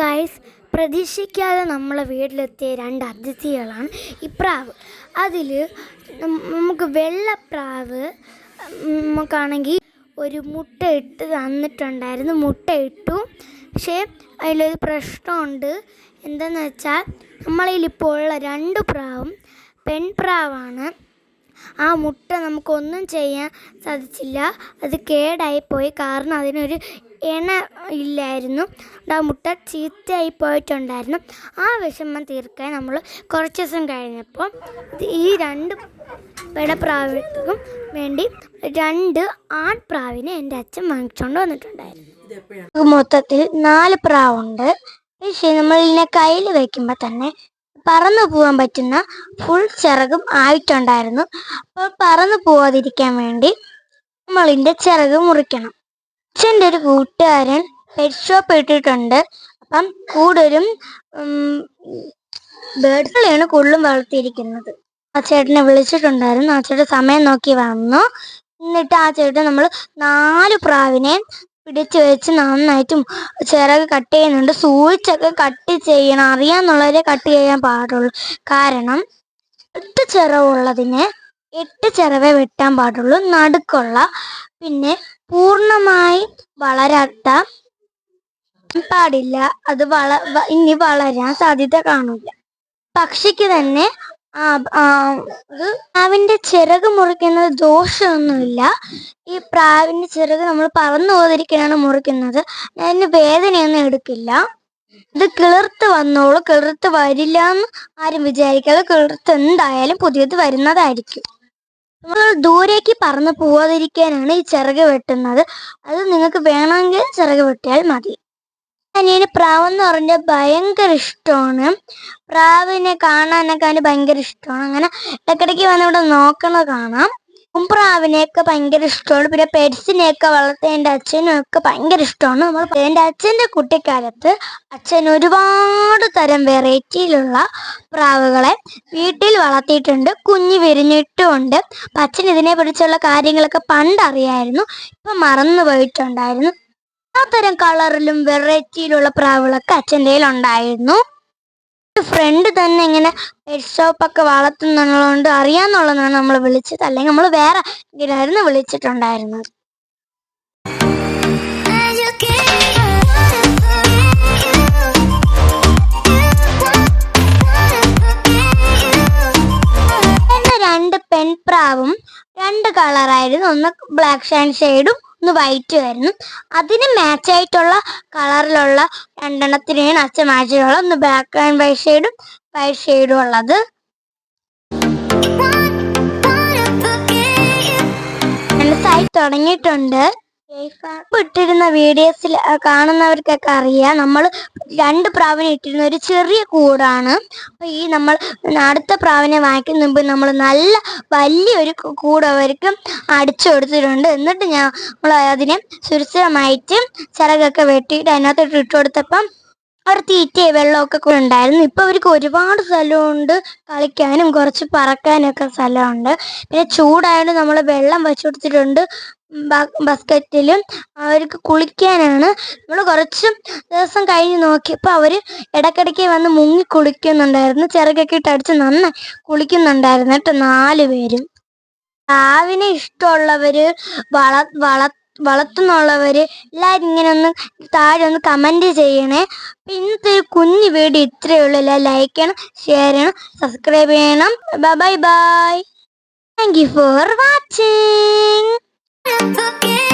Guys പ്രതീക്ഷിക്കാതെ നമ്മളെ വീട്ടിലെത്തിയ രണ്ട് അതിഥികളാണ് ഈ പ്രാവ്. അതിൽ നമുക്ക് വെള്ളപ്രാവ് നമുക്കാണെങ്കിൽ ഒരു മുട്ട ഇട്ട് തന്നിട്ടുണ്ടായിരുന്നു. മുട്ട ഇട്ടു. പക്ഷേ അതിലൊരു പ്രശ്നമുണ്ട്. എന്താണെന്ന് വെച്ചാൽ നമ്മളിൽ ഇപ്പോൾ ഉള്ള രണ്ട് പ്രാവും പെൺപ്രാവാണ്. ആ മുട്ട നമുക്കൊന്നും ചെയ്യാൻ സാധിച്ചില്ല. അത് കേടായി പോയി കാരണം അതിനൊരു എണ ഇല്ലായിരുന്നു. ആ മുട്ട ചീത്തയായി പോയിട്ടുണ്ടായിരുന്നു. ആ വിഷമം തീർക്കാൻ നമ്മൾ കുറച്ച് ദിവസം കഴിഞ്ഞപ്പോൾ ഈ രണ്ട് പെടപ്രാവിനും വേണ്ടി രണ്ട് ആൺപ്രാവിനെ എന്റെ അച്ഛൻ വാങ്ങിച്ചുകൊണ്ട് വന്നിട്ടുണ്ടായിരുന്നു. മൊത്തത്തിൽ നാല് പ്രാവുണ്ട്. പക്ഷേ നമ്മൾ ഇതിനെ കയ്യിൽ വയ്ക്കുമ്പോൾ തന്നെ പറന്നു പോകാൻ പറ്റുന്ന ഫുൾ ചിറകും ആയിട്ടുണ്ടായിരുന്നു. അപ്പോൾ പറന്നു പോവാതിരിക്കാൻ വേണ്ടി നമ്മളിന്റെ ചിറക് മുറിക്കണം. അച്ഛന്റെ ഒരു കൂട്ടുകാരൻ പെറ്റ് ഷോപ്പ് ഇട്ടിട്ടുണ്ട്. അപ്പം കൂടുതലും ബേഡുകളെയാണ് കൂടുതലും വളർത്തിയിരിക്കുന്നത്. ആ ചേട്ടനെ വിളിച്ചിട്ടുണ്ടായിരുന്നു. ആ ചേട്ടൻ സമയം നോക്കി വന്നു. എന്നിട്ട് ആ ചേട്ടൻ നമ്മൾ നാല് പ്രാവിനെ പിടിച്ചു വെച്ച് നന്നായിട്ടും ചിറക് കട്ട് ചെയ്യുന്നുണ്ട്. സൂചിച്ചൊക്കെ കട്ട് ചെയ്യണം. അറിയാന്നുള്ളവരെ കട്ട് ചെയ്യാൻ പാടുള്ളൂ. കാരണം എട്ട് ചിറവുള്ളതിന് എട്ട് ചിറവേ വെട്ടാൻ പാടുള്ളൂ. നടുക്കുള്ള. പിന്നെ പൂർണമായി വളരാത്ത പാടില്ല. അത് വള ഇനി വളരാൻ സാധ്യത കാണില്ല. പക്ഷിക്ക് തന്നെ പ്രാവിന്റെ ചിറക് മുറിക്കുന്നത് ദോഷമൊന്നുമില്ല. ഈ പ്രാവിന്റെ ചിറക് നമ്മൾ പറന്നു പോകാതിരിക്കാനാണ് മുറിക്കുന്നത്. അതിന് വേദനയൊന്നും എടുക്കില്ല. ഇത് കിളിർത്ത് വന്നോളൂ. കിളിർത്ത് വരില്ല എന്ന് ആരും വിചാരിക്കാതെ കിളിർത്ത് എന്തായാലും പുതിയത് വരുന്നതായിരിക്കും. നമ്മൾ ദൂരേക്ക് പറന്ന് പോവാതിരിക്കാനാണ് ഈ ചിറക് വെട്ടുന്നത്. അത് നിങ്ങൾക്ക് വേണമെങ്കിൽ ചിറക് വെട്ടിയാൽ മതി. അനിയന് പ്രാവ് എന്ന് പറഞ്ഞാൽ ഭയങ്കര ഇഷ്ടമാണ്. പ്രാവിനെ കാണാനൊക്കെ അവന് ഭയങ്കര ഇഷ്ടമാണ്. അങ്ങനെ ഇടയ്ക്കിടയ്ക്ക് വന്ന് ഇവിടെ നോക്കണത് കാണാം. പ്രാവിനെയൊക്കെ ഭയങ്കര ഇഷ്ടമാണ് പിന്നെ പെറ്റ്സിനെയൊക്കെ വളർത്താൻ എന്റെ അച്ഛനും ഒക്കെ ഭയങ്കര ഇഷ്ടമാണ് നമ്മൾ എന്റെ അച്ഛന്റെ കുട്ടിക്കാലത്ത് അച്ഛൻ ഒരുപാട് തരം വെറൈറ്റിയിലുള്ള പ്രാവുകളെ വീട്ടിൽ വളർത്തിയിട്ടുണ്ട് കുഞ്ഞു വിരിഞ്ഞിട്ടുമുണ്ട്. അച്ഛൻ ഇതിനെ പിടിച്ചുള്ള കാര്യങ്ങളൊക്കെ പണ്ടറിയായിരുന്നു ഇപ്പം മറന്നു പോയിട്ടുണ്ടായിരുന്നു. തരം കളറിലും വെറൈറ്റിയിലുള്ള പ്രാവുകളൊക്കെ അച്ഛന്റെ കയ്യിൽ ഉണ്ടായിരുന്നു ഫ്രണ്ട് തന്നെ ഇങ്ങനെ പെറ്റ് ഷോപ്പൊക്കെ വളർത്തുന്നുള്ളതുകൊണ്ട് അറിയാന്നുള്ളതാണ് നമ്മൾ വിളിച്ചത്. അല്ലെങ്കിൽ നമ്മൾ വേറെ ഇതിനായിരുന്നു വിളിച്ചിട്ടുണ്ടായിരുന്നത്. രണ്ട് പെൺപ്രാവും രണ്ട് കളറായിരുന്നു ഒന്ന് ബ്ലാക്ക് ഷാൻഡ് ഷെയ്ഡും ഒന്ന് വൈറ്റ് ആയിരുന്നു അതിന് മാച്ച് ആയിട്ടുള്ള കളറിലുള്ള രണ്ടെണ്ണത്തിനെയാണ് അച്ഛൻ മാച്ച് ചെയ്തുള്ളത് ഒന്ന് ആൻഡ് വൈറ്റ് ഷെയ്ഡും വൈറ്റ് ഷെയ്ഡും ഉള്ളത്. സൈഡ് തുടങ്ങിയിട്ടുണ്ട്. ഇട്ടിരുന്ന വീഡിയോസിൽ കാണുന്നവർക്കൊക്കെ അറിയാം. നമ്മൾ രണ്ട് പ്രാവിനെ ഇട്ടിരുന്ന ഒരു ചെറിയ കൂടാണ്. അപ്പോൾ ഈ നമ്മൾ അടുത്ത പ്രാവിനെ വാങ്ങിക്കുന്ന മുമ്പ് നമ്മൾ നല്ല വലിയൊരു കൂട് അവർക്ക് അടിച്ചു കൊടുത്തിട്ടുണ്ട്. എന്നിട്ട് ഞാൻ നമ്മൾ അതിനെ സുരക്ഷിതമായിട്ട് ചിറകൊക്കെ വെട്ടിയിട്ട് അതിനകത്തോട്ട് ഇട്ട് കൊടുത്തപ്പം അവർ തീറ്റയും വെള്ളമൊക്കെ ഉണ്ടായിരുന്നു. ഇപ്പൊ അവർക്ക് ഒരുപാട് സ്ഥലമുണ്ട്. കളിക്കാനും കുറച്ച് പറക്കാനും ഒക്കെ സ്ഥലമുണ്ട്. പിന്നെ ചൂടായതുകൊണ്ട് നമ്മൾ വെള്ളം വെച്ചു കൊടുത്തിട്ടുണ്ട്. ബസ്ക്കറ്റിലും അവർക്ക് കുളിക്കാനാണ്. നമ്മൾ കുറച്ച് ദിവസം കഴിഞ്ഞ് നോക്കിയപ്പോൾ അവർ ഇടയ്ക്കിടയ്ക്ക് വന്ന് മുങ്ങി കുളിക്കുന്നുണ്ടായിരുന്നു. ചിറകൊക്കെ ഇട്ട് അടിച്ച് നന്നായി കുളിക്കുന്നുണ്ടായിരുന്നു കേട്ടോ നാല് പേരും. പ്രാവിനെ ഇഷ്ടമുള്ളവർ വള വള വളർത്തുന്നുള്ളവർ എല്ലാവരും ഇങ്ങനെ ഒന്ന് താഴെ ഒന്ന് കമന്റ് ചെയ്യണേ. അപ്പം ഇന്നത്തെ ഒരു കുഞ്ഞു വീഡിയോ ഇത്രയേ ഉള്ളൂ. എല്ലാം ലൈക്ക് ചെയ്യണം ഷെയർ ചെയ്യണം സബ്സ്ക്രൈബ് ചെയ്യണം. Bye bye thank you for watching forget